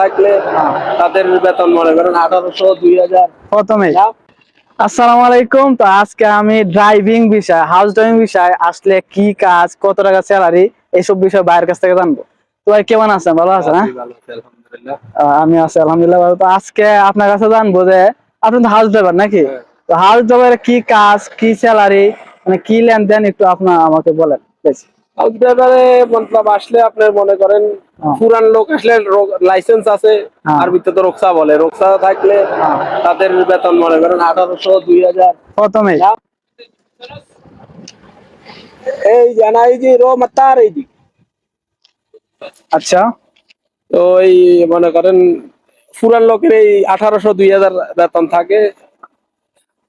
থাকলে তাদের বেতন মনে করেন আঠারোশো দুই হাজার। প্রথমে। আসসালামু আলাইকুম। তো আজকে আমি ড্রাইভিং বিষয় হাউস ড্রাইভিং বিষয় আসলে কি কাজ কত টাকা স্যালারি বিষয় বাইরের কাছ থেকে জানব। তো ভাই কেমন আছেন? ভালো আছেন হ্যাঁ? আমি আছি আলহামদুলিল্লাহ। ভালো। তো আজকে আপনার কাছে জানব যে আপনি তো হাউস ড্রাইভার নাকি? হ্যাঁ। তো হাউস ড্রাইভারের কি কাজ কি স্যালারি মানে কি লেনদেন একটু আপনার আমাকে বলেন please। ড্রাইভারে মতলব আসলে আপনার মনে করেন হ্যাঁ। পুরান লোক আসলে লাইসেন্স আছে হ্যাঁ। আর ভিতরে তো রোকসা বলে রোকসা থাকলে হ্যাঁ। তাদের বেতন মনে করেন আঠারোশো দুই হাজার প্রথমে এই জানাই যে রো মাতার এই দিক আচ্ছা তো এই মনে করেন পুরান লোকের এই আঠারোশো দুই হাজার বেতন থাকে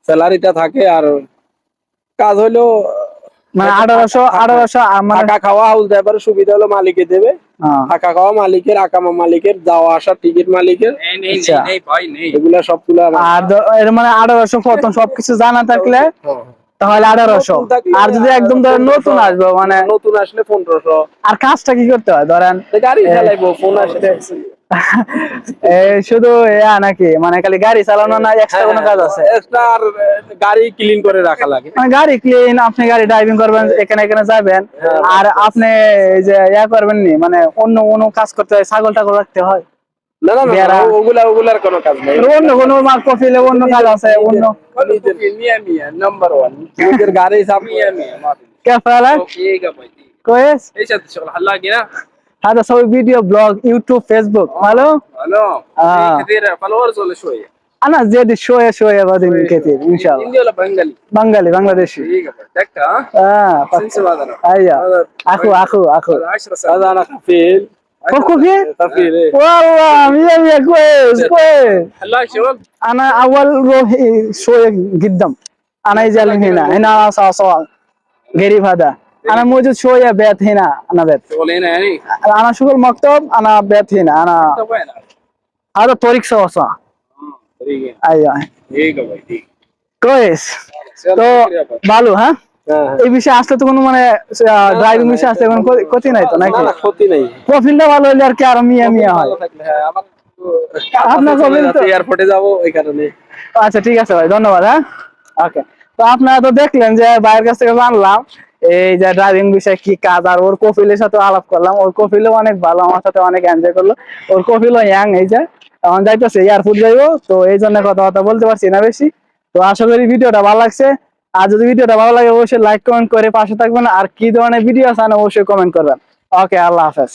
স্যালারিটা থাকে আর কাজ হলো মানে আঠারোশো আঠারোশো মানে থাকা খাওয়া হাউস ড্রাইভারের সুবিধা হলো মালিকে দেবে। হ্যাঁ, থাকা খাওয়া মালিকের আকামা মালিকের যাওয়া আসা টিকিট মালিকের। আচ্ছা। এগুলা সবগুলো আর এর মানে আঠারোশো প্রথম সবকিছু জানা থাকলে তাহলে আঠারোশো। আর যদি একদম ধরেন নতুন আসব মানে নতুন আসলে পনেরোশো। আর কাজটা কি করতে হয়? ধরেন গাড়ি চালাইবো ফোন আসলে শুধু নাকি? মানে খালি গাড়ি চালানো না এক্সট্রা কোনো কাজ আছে? গাড়ি ক্লিন করে রাখা লাগে। মানে গাড়ি ক্লিন আপনি গাড়ি ড্রাইভিং করবেন এখানে এখানে যাবেন। আর আপনি যে ইয়া করবেন নি মানে অন্য কাজ করতে হয় ছাগল টাগল রাখতে হয়? না ওগুলা অন্য কোনো কফি অন্য গাড়ি এই সাথে هذا اسوي فيديو بلوج يوتيوب فيسبوك ماله الو آه. كثير فلورز ولا شويه انا زيادة شوية شوية بعدين كثير ان شاء الله هندي ولا بنغالي بنغالي بنغلاديشي دقيقه دكه ها اه سنسو هذا أنا. ايوه هذا اخو اخو اخو هذا 10 سنه هذا انا خفيف كوكو فيه خفيف ايه والله مية مية كويس كويس حلاق شغل انا اول روح شوية قدام انا يجي هنا هنا سوا سوا قريب هذا انا موجود شوية بيت هنا انا بيت شغل هنا يعني انا شغل مكتب انا بيت هنا انا طب وين هذا طريق سوا سوا دقيقه ايوه دقيقه باي دقيقه كويس তো ভালো হ্যাঁ এই বিষয়ে আসলে তো কোনো মানে ড্রাইভিং বিষয়ে আসলে কোনো ক্ষতি- ক্ষতি নাই তো নাকি না ক্ষতি নেই প্রফিলটা ভালো হলে আর কি আরো মিয়া মিয়া হয় ভালো থাকলে হ্যাঁ আমার আপনার কবে তো- এয়ারপোর্টে যাবো ওই কারণে আচ্ছা ঠিক আছে ভাই ধন্যবাদ হ্যাঁ ওকে তো আপনারা তো দেখলেন যে ভাইয়ের কাছ থেকে জানলাম এই যে ড্রাইভিং বিষয়ে কি কাজ? আর ওর কপিলের সাথে আলাপ করলাম। ওর কপিলও অনেক ভালো, আমার সাথে অনেক এনজয় করল। ওর কপিলও ইয়াং এই যে। এখন যাইতেছে এয়ারপোর্ট যাইবো। তো এই জন্য কথাবার্তা বলতে পারছি না বেশি। তো আশা করি ভিডিওটা ভালো লাগছে। আর যদি ভিডিওটা ভালো লাগে, অবশ্যই লাইক কমেন্ট করে পাশে থাকবেন। আর কি ধরনের ভিডিও চান অবশ্যই কমেন্ট করবেন। ওকে আল্লাহ হাফেজ।